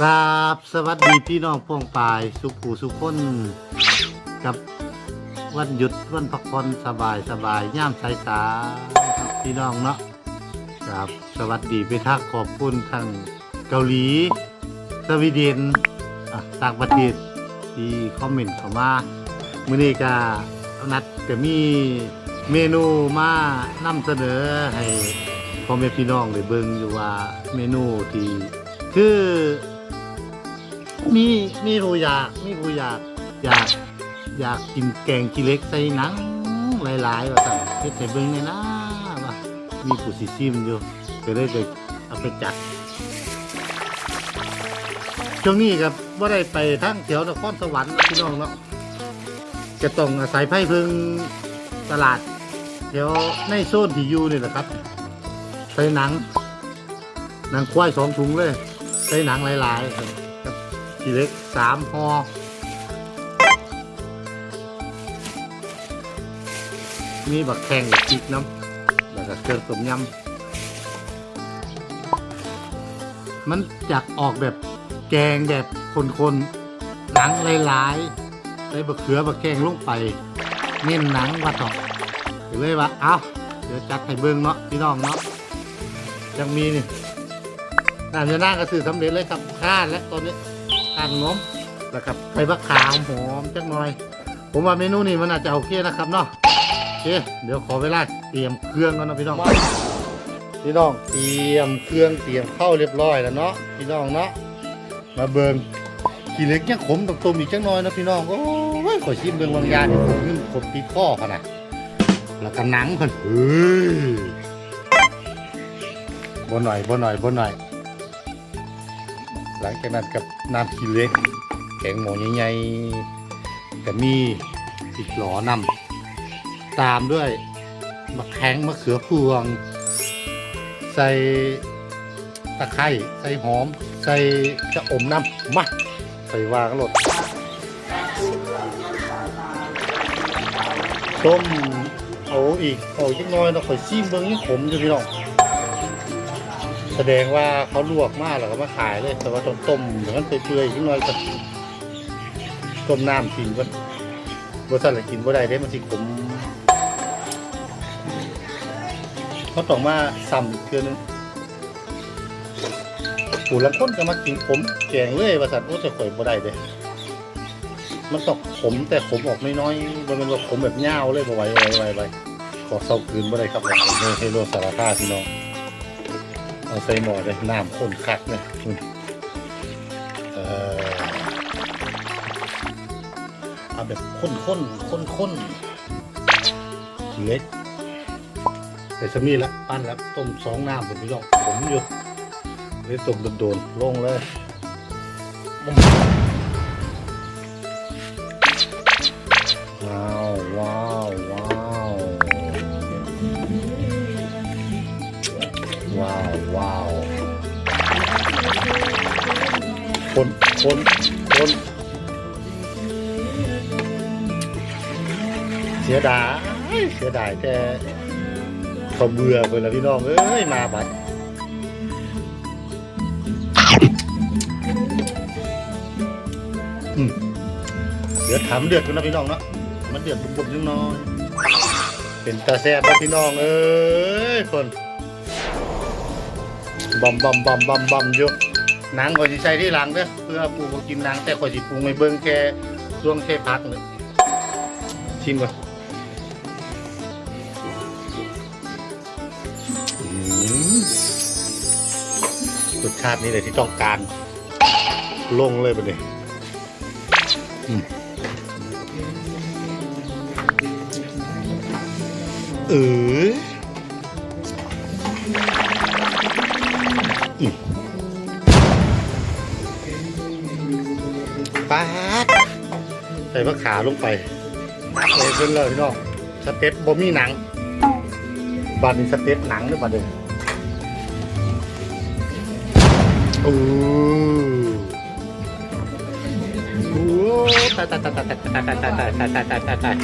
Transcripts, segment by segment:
ครับสวัสดีพี่น้องพ่องปายสุขูสุขคนกับวันหยุดวันพักผ่อนสบายสบายย่ามสายสาครับพี่น้องเนาะครับสวัสดีไปทักขอบคุณทางเกาหลี สวีเดนอะต่างประเทศที่คอมเมนต์เข้ามามื้อนี้ก็นัดก็มีเมนูมานำเสนอให้พ่อแม่พี่น้องได้เบิ่งอยู่ว่าเมนูที่คือ มีมีผู้อยากมีผู้อยากอยาก อยากกินแกงขี้เหล็กใส่หนังหลายๆว่าสั่นเฮ็ดให้เบิ่งแหน่นะว่ามีผู้สิซิมอยู่ก็เลยได้เอาไปจัดช่วงนี้ครับบ่ได้ไปทั้งแถวนครสวรรค์พี่น้องเนาะจะต้องอาศัยไผ่พึ่งตลาดแถวในโซนที่อยู่นี่แหละครับใส่หนังหนังควายสองถุงเลยใส่หนังหลายๆ ทีเล็กสามหอมีบักแข้งกับพริกน้ำแล้วก็เครื่องต้มยำมันจะออกแบบแกงแบบคนๆหนังหลายๆใส่บักเขือบักแข้งลงไป เน้นหนังว่าต่อก็เลยว่าเอาเดี๋ยวจัดให้เบิ่งเนาะพี่น้องเนาะยังมีนี่น้ำยาหน้าก็ซื้อสำเร็จเลยครับคาดและตอนนี้ ทานนมแล้วกับใบมะขามหอมจักหน่อย ผมว่าเมนูนี้มันอาจจะโอเคนะครับเนาะโอเคเดี๋ยวขอเวลาเตรียมเครื่องก่อนนะพี่น้องพี่น้องเตรียมเครื่องเตรียมเข้าวเรียบร้อยแล้วเนาะพี่น้องเนาะมาเบิงขี้เหล็กยังขมตรงๆอีกจักหน่อยนะพี่น้องโอ้ยขอชิมเบิงบางอยางนี่ผมขึ้นขมตีข้อขนาดแล้วก็หนังเพิ่นเฮ้ยบ่หน่อยบ่หน่อยบ่หน่อย หลังจากนั้นกับน้ำขี้เล็กแกงหมูใหญ่ๆกับมีอีกหลอนำตามด้วยมะแข้งมะเขือพวง ใส่ตะไคร้ใส่หอม ใส่กระอมน้ำมาใส่วางรถต้มเอาอีกเอาจักน้อยเราะข่อยซีมเบิ้งนี่ขมอยู่พี่น้อง แสดงว่าเขาลวกมากแล้วก็มาขายเลย แต่ว่าต้องต้มอย่างนั้นเปื่อยๆนิดหน่อยก็ต้มน้ำกินก็บริษัทอะกินบ่ได้เด้มันสิขมเขาต้องมาซ้ำอีกเทื่อนึงผู้ลังคนก็มากินขมแกงเลยบริษัทโอ้จะข่อยบ่ได้เด้มันต้องขมแต่ขมออกน้อยๆมันเป็นว่าขมแบบย่าเลยบ่ไหวไหวไหวไหวขอเศร้าคืนบ่ได้ครับผมเฮโรสารคาพี่น้อง เอาใส่หม้อเลยน้ำข้นคักเลยเออเอาแบบข้นข้นข้นข้นเล็กใส่สมีละปั้นแล้วต้มสองน้ำผมพี่น้องผมอยู่เลยต้มโดนๆลงเลย คนคนคนเสียดายเสียดายแต่เขาเบื่อไปแล้วพี่น้องเอ้ยมาบัดเดี๋ยวถามเดือดกันนะพี่น้องเนาะมันเดือดบุบๆนิดน้อยเป็นตาแซ่บนะพี่น้องเอ้ยคนบอมบอมบอมบอมบอมอยู่ หนังข่อยสิใส่ที่หลังเด้อเพื่อปูบ่กินหนังแต่ข่อยสิปรุงให้เบิ่งแค่ช่วงแค่พักนี่ชิมก่อนรสชาตินี้เลยที่ต้องการ ลงเลยบัดนี้อืมเออ มะขาลงไปเลยเพิ่นเลยพี่น้องสเต็ปบ่มีหนังบาดนี้สเต็ปหนังหรือบัดเดิมโอ้โหตายตายตายตายตายตายตายตายตายตายตายตายตายตาย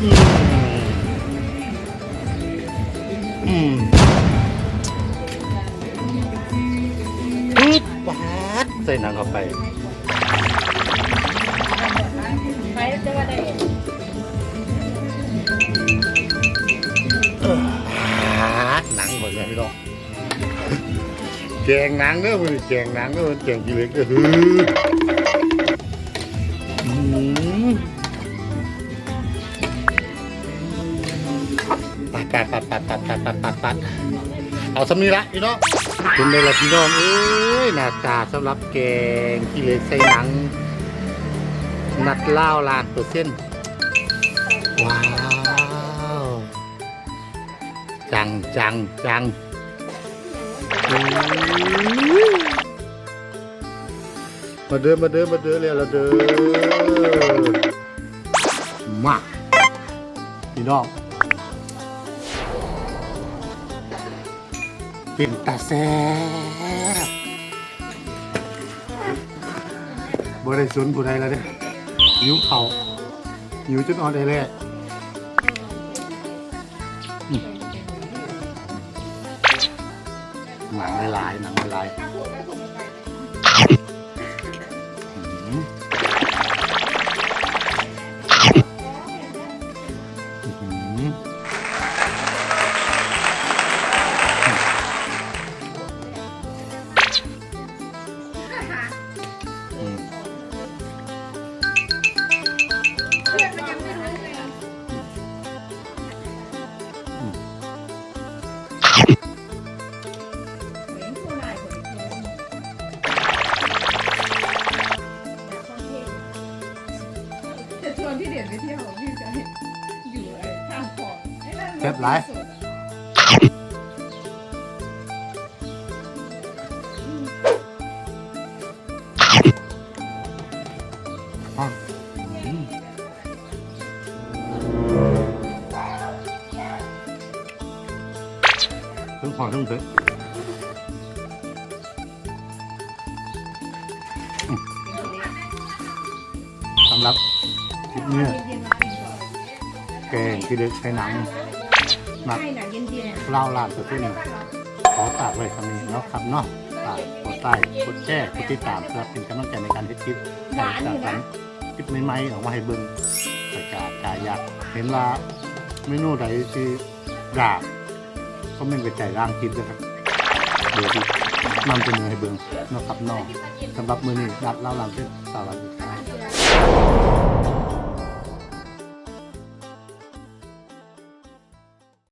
อืมอืมใส่หนังเข้าไปไป หนังหมดเลยพี่น้องแกงหนังเด้อมันแกงหนังเด้อมันแกงกี่เล็กเด้อฮืออืมปัดปัดปัดปัดปัดปัดปัดปัดปัดเอาสำนีละพี่น้องเป็นเลยละพี่น้องเอ้ยหน้าตาสำหรับแกงกี่เล็กใส่หนังนัดเล่าลานเปอร์เซ็นต์ว้าว จังจังจังอู้มาเดินมาเดินมาเดินเลยเราเดินมาพี่น้องเป็นตาแซ่บบริสุทธิ์ผู้ใดแล้วเนี่ยหิวเขาหิวจนอ่อนได้เลย หนังลายๆหนังลายๆ เก็บไลายทั้งหอมทั้งเผ็ดสำหรับคลิปนี้แกงที่เด็กใช้หนัง หนักใช่หนังเย็นเล่าลานตัวขึ้นขอฝากไว้คำนี้เนาะครับเนาะฝากกดไลค์กดแชร์กดติดตามเพื่อเป็นกำลังใจในการเฮ็ดคลิปๆหวานอยู่นะคลิปใหม่ๆออกมาให้เบิ่งแต่กากาอยากเห็นว่าเมนูใดที่อยากก็เป็นไปใจร่างคลิปนะครับเดี๋ยวที่นำเสนอให้เบิ่งเนาะครับเน้องสำหรับมื้อนี้นัดเล่าลานเป็นสวัสดีครับ